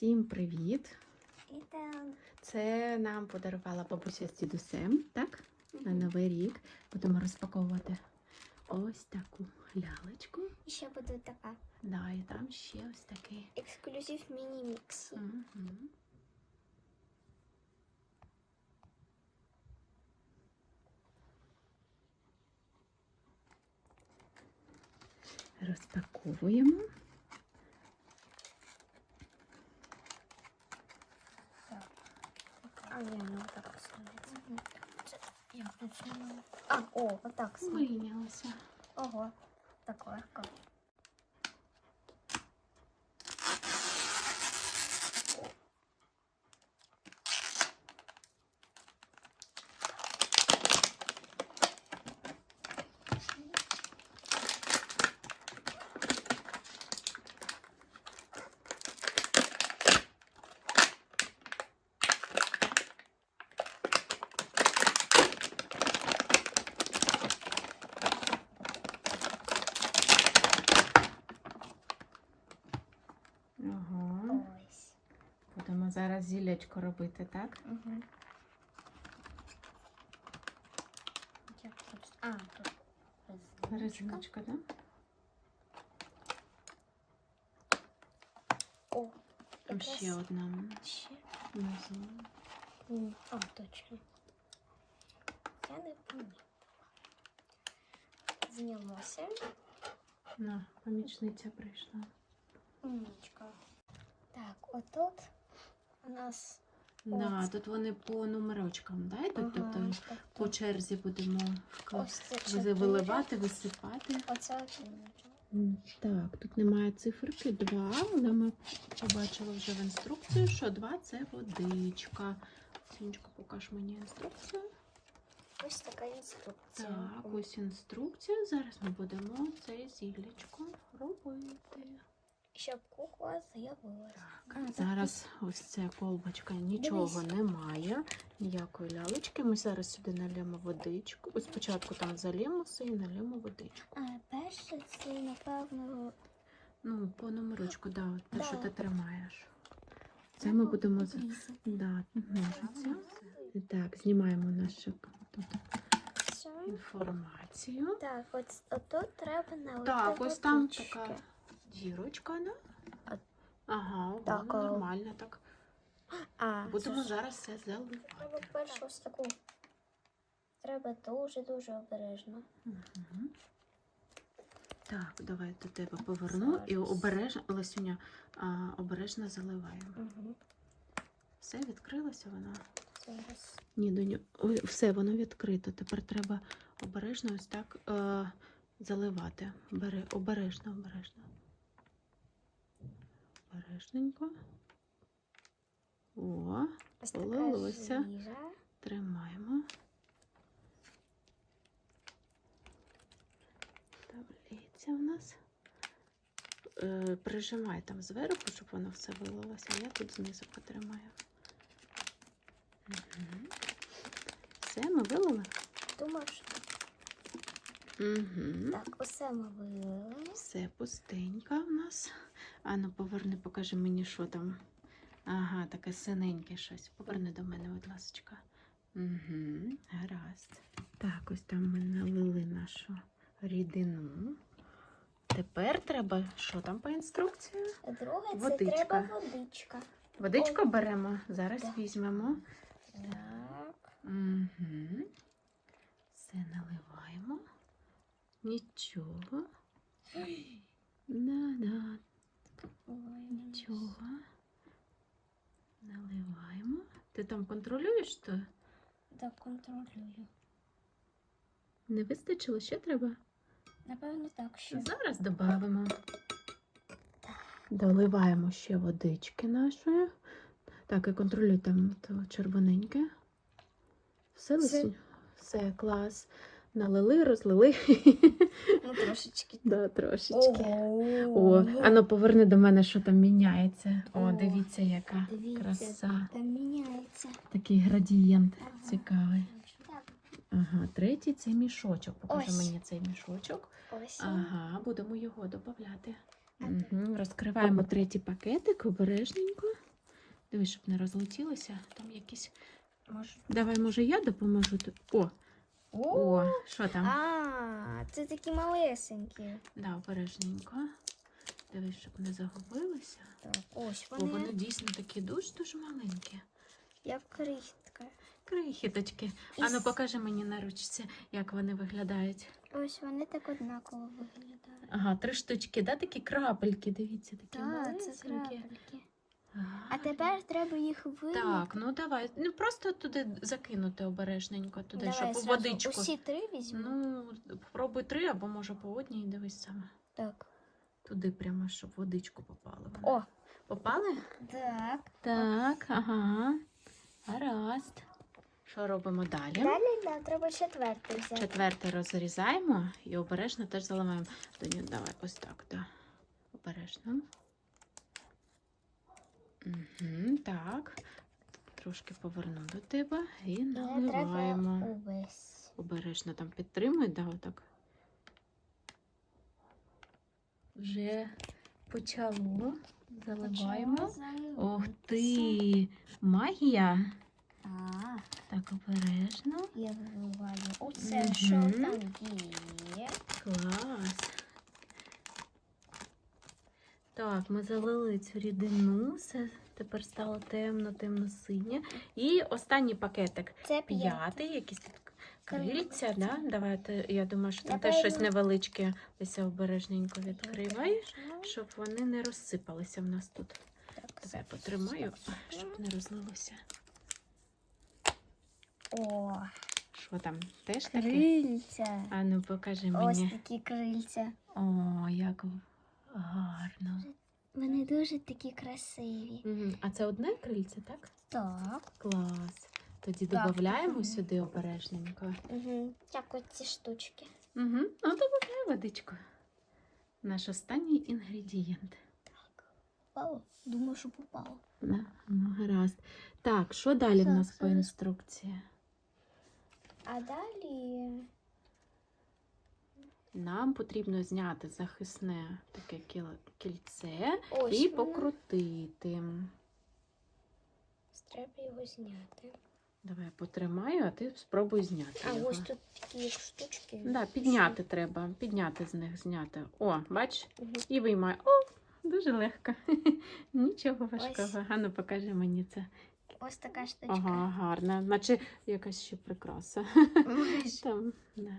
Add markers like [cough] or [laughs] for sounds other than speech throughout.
Всім привіт! Це нам подарувала бабуся з дідусем, так? На новий рік будемо розпаковувати ось таку лялечку. еще будет такая Да, і там ще ось такий. эксклюзив мини-микс. Мгм. Розпаковуємо. А, не, ну вот так становится. Я включила. А, о, вот так. Вийнялося. Ого, такое. Как? Будемо зараз зілячко робити, так? Угу. А, тут резиночка. Так? О, Там ще одна ще. внизу. М, А, точно. Я не пам'ятаю. Знялося. На, помічниця прийшла. Умничка. Так, отут у нас Да, тут вони по номерочкам, да? йдуть? ага, Тобто так, по черзі будемо виливати, висипати. Оце Так, тут немає циферки 2, але ми побачили вже в інструкції, що 2 це водичка. Сонечко, покаж мені інструкцію. Ось така інструкція. Так, ось інструкція. Зараз ми будемо це зіллячко робити. Щоб кукла з'явилася. Так, зараз ось ця колбочка нічого Дивись. немає, ніякої лялечки. Ми зараз сюди налємо водичку. Ось Спочатку там залємо все і налємо водичку. А перше це, напевно, Ну, по номерочку, да, те, що ти тримаєш. Це ми будемо да. Так, знімаємо нашу тут Все. інформацію. Так, от отут треба налити Так, ось там водички. така дірочка, да? Ага, Так, воно нормально так. А, Будемо це зараз все заливати. Треба першу ось таку. Треба дуже-дуже обережно. Мгм. Так, давай до тебе поверну і Зараз. обережно, Ласюня, а, обережно заливаємо. Угу. Все відкрилося воно? Зараз. Ні, доню, ой, все, воно відкрито. Тепер треба обережно ось так е, заливати. Бери, обережно, обережно. Обережненько. О, Ось така Полилося. жижа. тримаємо. Лється у нас. Е, прижимай там зверху, щоб воно все вилилося, а я тут знизу потримаю. Мгм. Все, ми вилили? Думав, що Угу. так, усе ми вилили. Все пустенько в нас. Ану, поверни, покажи мені, що там. Ага, таке синеньке щось. Поверни до мене, будь ласка. Угу, гаразд. Так, ось там ми налили нашу рідину. Тепер треба, що там по інструкції? Друге, це Водичка. треба водичка. Водичку беремо, зараз Да. візьмемо. Так. Угу. Все наливаємо. Нічого. [gasps] Да-да, нічого. Наливаємо. Ти там контролюєш то? Так, контролюю. Не вистачило, ще треба? Напевно, так ще. Зараз додамо. Доливаємо ще водички нашої. Так, і контролюй там то червоненьке. Все, Все. Все, клас. Налили, розлили. Ну, трошечки. да, трошечки. О, ану поверни до мене, що там міняється. О, О, дивіться, яка Дивіться, краса. Там міняється. Такий градієнт Ага. цікавий. Ага, третій це мішочок. Покажи Ось. мені цей мішочок. ось. Ага, будемо його додати. Угу. Розкриваємо третій пакетик обережненько. Дивись, щоб не розлетілося. Там якісь. Може. Давай, може, я допоможу. О, о, що там? А, це такі малесенькі. Да, обережненько. Дивись, щоб не загубилися. Так, ось Бо вони. вони дійсно такі дуже-дуже маленькі. Як крихітка. Крихіточки. І Ану, покажи мені на ручці, як вони виглядають. Ось вони так однаково виглядають. Ага, три штучки, да? такі крапельки, дивіться, такі Так, це крапельки. А тепер треба їх вимити. Так, ну давай. Ну просто туди закинути обережненько, туди, Давай щоб зразу водичку. Усі три візьму. Ну, попробуй три або може по одній, дивись саме. Так. Туди прямо, щоб водичку попали. вони. О, Попали? так. Так, ага. Гаразд. Що робимо далі? Далі да, треба четвертий взяти. Четвертий розрізаємо і обережно теж заливаємо. Доню, давай ось так, да. Обережно. Угу, так. Трошки поверну до тебе і наливаємо. Обережно там підтримуй, да, отак. Вже почало. Заливаємо. Ох ти! Магія! А, Так, обережно. я виливаю. Оце Мгм. що там є. Клас. Так, ми залили цю рідину, все тепер стало темно, темно-синє. І останній пакетик. Це п'ятий. Якісь тут крильця, да? Давайте, я думаю, що там теж щось невеличке. Ось обережненько відкриваєш, щоб вони не розсипалися в нас тут. Давай потримаю, щоб не розлилося. О, Що там? Теж таке? крильця. А ну покажи Ось мені. такі крильця. О, як гарно. Вони дуже такі красиві. А це одне крильце, так? Так. Клас. Тоді Так, додаємо сюди обережненько. Угу. Так, от ці штучки. Угу. Ну, додаємо водичку. Наш останній інгредієнт. Попало? Думаю, що попало. Да? Ну, гаразд. Так, що далі в Так, нас по інструкції? А далі Нам потрібно зняти захисне таке кільце ось і воно. покрутити. Треба його зняти. Давай я потримаю, а ти спробуй зняти. А його. ось тут такі штучки. Да, підняти треба, підняти з них, зняти. О, бач, Мгм. і виймай. О, дуже легко. [laughs] Нічого важкого. Ану, покажи мені це. Ось така штучка. Ага, гарно. Наче якась ще прикраса. [laughs] Там, да.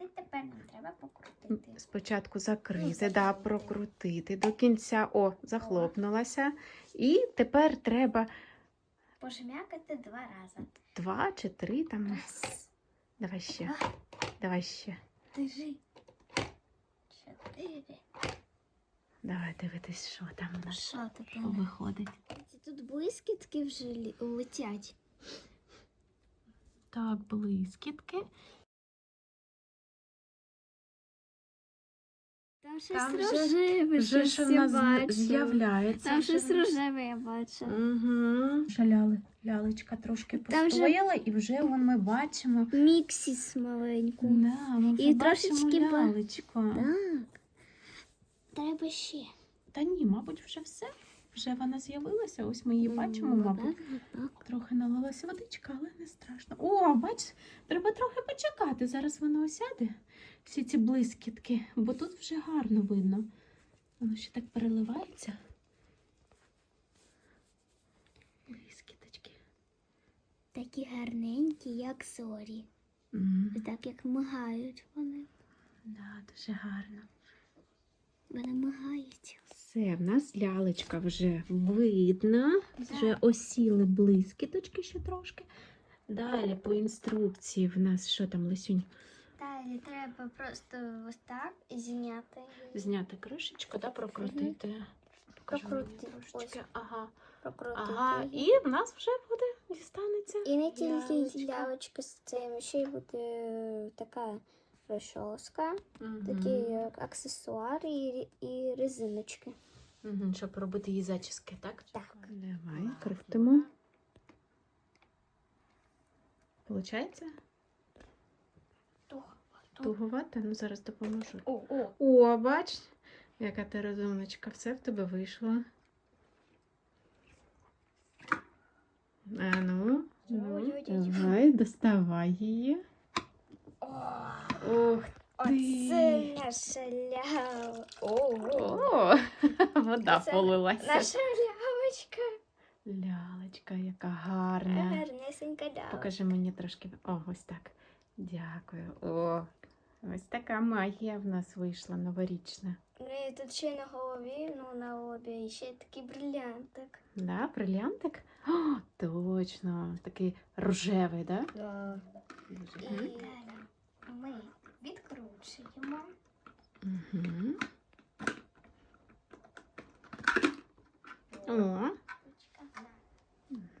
От тепер нам треба покрутити. Спочатку закрити, Ну, да, прокрутити до кінця. О, захлопнулася. І тепер треба Пожмякати два рази. два чи три там. Раз, Давай ще. два, Давай ще. три, чотири. Давай дивитись, що там у нас Що тут? що виходить. Тут блискітки вже летять. Так, блискітки. Там щось Там вже- рожеве, Вже щось що в я нас з- бачу. з'являється. Там вже щось рожеве я бачу. Угу. Шаляли. Лялечка трошки Там вже- постояла, і вже вон ми бачимо. Міксіс маленьку. Да, ми вже І бачимо трошечки ба- лялечку. Так. Треба ще. Та ні, мабуть, вже все. Вже вона з'явилася. Ось ми її бачимо, мабуть. Так, Трохи налилася водичка, але не страшно. О, бач, треба трохи почекати. Зараз воно осяде. Всі ці блискітки, бо тут вже гарно видно. Воно ще так переливається. Блискіточки. Такі гарненькі, як зорі. М, Так як мигають вони. Да, дуже гарно. Вони мигають. Все, в нас лялечка вже видна. Вже осіли блискіточки ще трошки. Далі по інструкції в нас що там, Лисюнь? Далі треба просто ось так зняти. Зняти кришечку, да, прокрутити. Прокрути, трошечки. Ага. Прокрутити. ага. І в нас вже буде дістанеться. І не тільки лялечка з цим, ще й буде така розчоска, Мгм. такі як аксесуари і, і резиночки. Мгм, Щоб робити її зачіски, так? Так. Давай, крутимо. Получається? Туго. Туговато? Ну зараз допоможу. О, о. О, бач, яка ти розумничка, все в тебе вийшло. А ну, ну давай, доставай її. О, Ух оце наша лява. О, [laughs] вода Це полилася. Наша лявочка. Лялечка, яка гарна. Гарнесенька лява. Покажи мені трошки. О, ось так. Дякую. О, ось така магія в нас вийшла новорічна. Ну і тут ще на голові, ну на лобі, і ще такий бриллиантик. Да, брилянтик? О, точно. Такий рожевий, да? Да. Дуже. І Мгм. ми відкручуємо. Мгм. О.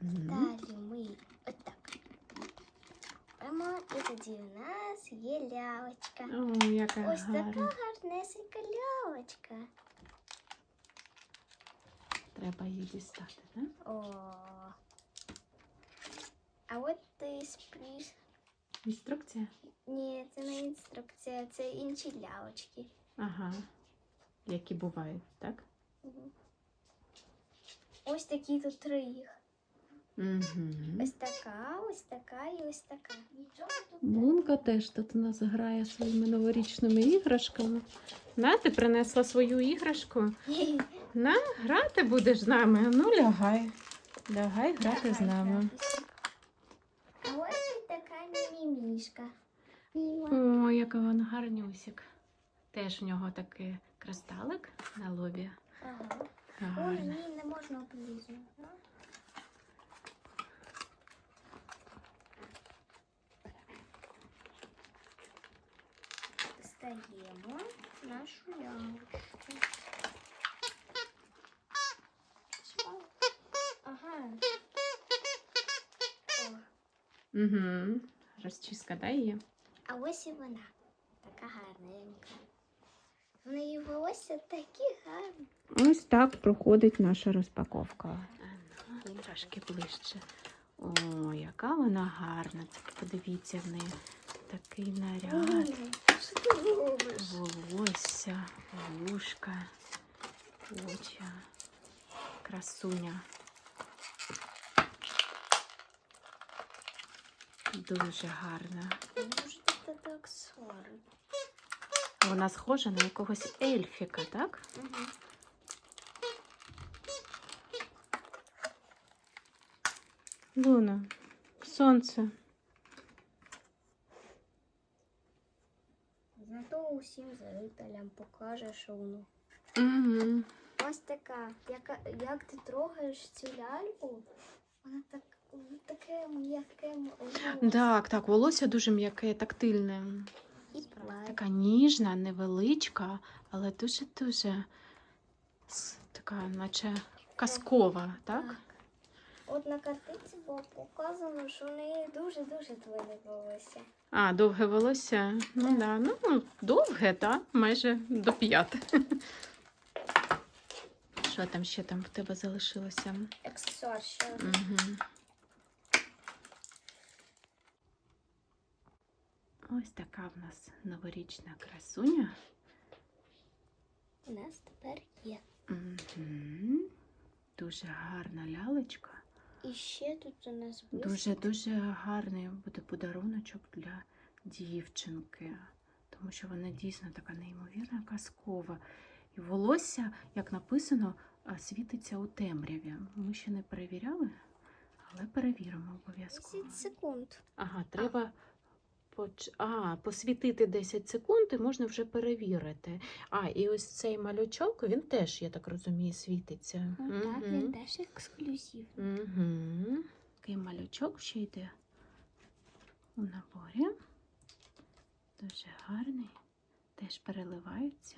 Мгм. Далі ми отак. Прямо і тоді у нас є лялечка. О, яка Ось така гарнесенька лялечка. Треба її дістати, да? О. А от ти спріс. Інструкція? Ні, це не інструкція, це інші лялечки. Ага. Які бувають, так? Мгм. Ось такі тут три їх. Угу. Ось така, ось така і ось така. Нічого тут. Блунка теж тут у нас грає своїми новорічними іграшками. На, ти принесла свою іграшку. На, грати будеш з нами. Ну, лягай. Лягай грати з нами. А ось і така мімішка. О, яка вона гарнюсик. Теж в нього такий кристалик на лобі. Ага. Ой, Гарно. ні, не можна облізати. Достаємо нашу ямочку. Ага. О, Угу. Розчіска, дай її. а ось і вона. Така гарненька. В неї волосся такі гарні. Ось так проходить наша розпаковка. Трошки ближче. О, яка вона гарна. Подивіться в неї такий наряд. Волосся, вушка, очі. Красуня. Дуже гарна. Вона схожа на якогось ельфіка, так? Угу. Луна, сонце. Усім зрителям покаже, воно. Угу. Ось така. Яка, як ти трогаєш цю ляльку, вона так, таке м'яке. Так, так, волосся дуже м'яке, тактильне. І. Така ніжна, невеличка, але дуже-дуже така, наче казкова, так? От на картинці було показано, що в неї дуже-дуже твоє волосся. А, довге волосся. Ну да, ну довге, так, майже до п'ят. [laughs] Що там ще там в тебе залишилося? Аксесуар ще. Угу. Ось така в нас новорічна красуня. У нас тепер є. Угу. Дуже гарна лялечка. І ще тут у нас буде. Дуже дуже гарний буде подаруночок для дівчинки, тому що вона дійсно така неймовірна, казкова. І волосся, як написано, світиться у темряві. Ми ще не перевіряли, але перевіримо обов'язково. 10 секунд. Ага, треба. А, посвітити 10 секунд і можна вже перевірити. А, і ось цей малючок, він теж, я так розумію, світиться. Ну, Так, Мгм. він теж ексклюзивний. Угу. Такий малючок ще йде у наборі. Дуже гарний. Теж переливається.